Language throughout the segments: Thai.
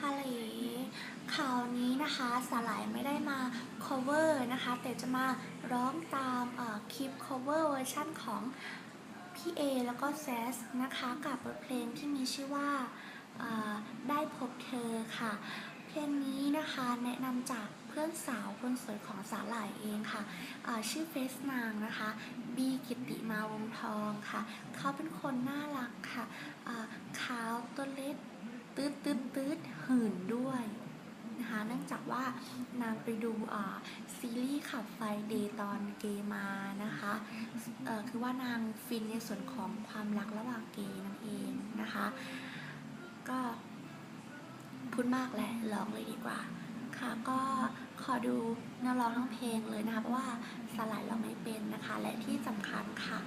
ฮาเลข่าวนี้นะคะสาหลายไม่ได้มา cover นะคะ แต่จะมาร้องตามคลิป cover เวอร์ชั่นของพี่เอแล้วก็แซสนะคะกับบทเพลงที่มีชื่อว่าได้พบเธอค่ะ เพลงนี้นะคะแนะนำจากเพื่อนสาวคนสวยของสาหร่ายเองค่ะชื่อเฟสนางนะคะบีกิติมาวงทองค่ะ เขาเป็นคนน่ารักค่ะขาวตัวเล็ก ตืดตืดตืดหื่นด้วยนะคะเนื่องจากว่านางไปดูซีรีส์ขับไฟเดย์ตอนเกย์มานะคะคือว่านางฟินในส่วนของความรักระหว่างเกย์นั่นเองนะคะ ก็พูดมากแหละร้องเลยดีกว่าค่ะก็ขอดูเนื้อร้องทั้งเพลงเลยนะคะ เพราะว่าสลายเราไม่เป็นนะคะ และที่สำคัญค่ะ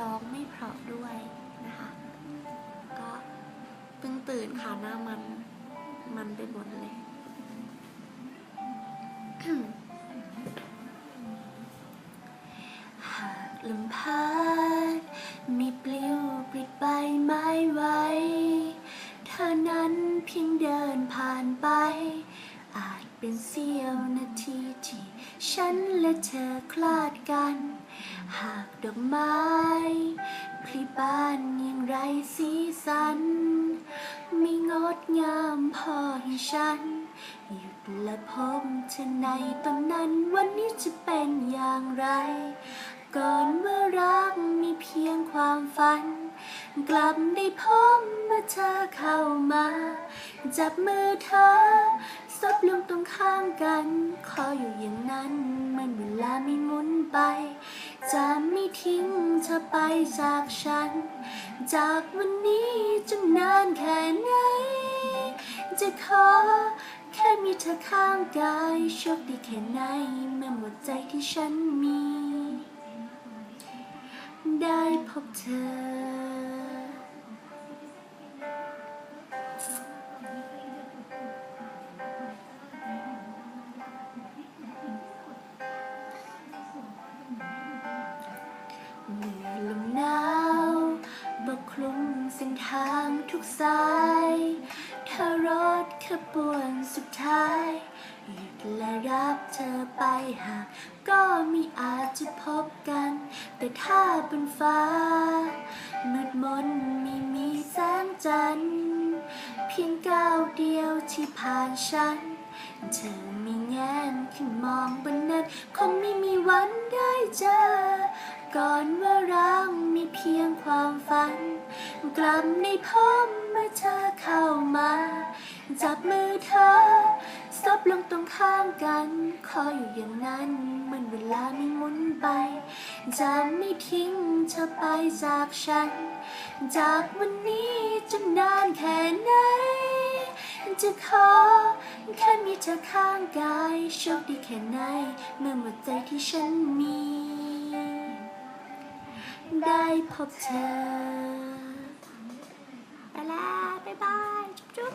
ร้องไม่เพราะด้วยนะคะ ก็ ตื่นค่ะหน้ามัน มันไปหมดเลยหากลมพัดมีปลิวปลิดใบไม้ไว้ เธอนั้นเพียงเดินผ่านไป อาจเป็นเสี้ยวนาทีที่ฉันและเธอคลาดกัน หากดอกไม้พลีบานย่างไรสีสัน ดงามพอให้ฉัน หยุดและพบเธอในตอนนั้นวันนี้จะเป็นอย่างไร ก่อนเมื่อรักมีเพียงความฝัน กลับได้พบเมื่อเธอเข้ามา จับมือเธอซบลงตรงข้างกัน ขออยู่อย่างนั้นมันเวลาไม่หมุนไป จะไม่ทิ้งเธอไปจากฉัน จากวันนี้จนนานแค่ไหน จะขอ แค่มีเธอข้างกายโชคดีแค่ไหนเมื่อหมดใจที่ฉันมี ได้พบเธอเมื่อลมหนาวบกคลุมเส้นทางทุกสายเธอรถ ขบวนสุดท้ายหยุดและรับเธอไปหากก็มีอาจจะพบกัน แต่ถ้าบนฟ้า มืดมนไม่มีแสงจันทร์เพียงก้าวเดียวที่ผ่านฉัน เธอไม่แงนขึ้นมองบนนั้นคงไม่มีวันได้เจอ ก่อนว่ารักมีเพียงความฝัน กลับในพบเมื่อเธอเข้ามา จับมือเธอซบลงตรงข้างกันขอยอยู่อย่างนั้นเหมือนเวลาไม่หมุนไป จะไม่ทิ้งเธอไปจากฉัน จากวันนี้จนนานแค่ไหน จะขอแค่มีเธอข้างกายโชคดีแค่ไหนเมื่อหมดใจที่ฉันมี ได้พบเธอไปแล้วบ๊ายบาย จุ๊บ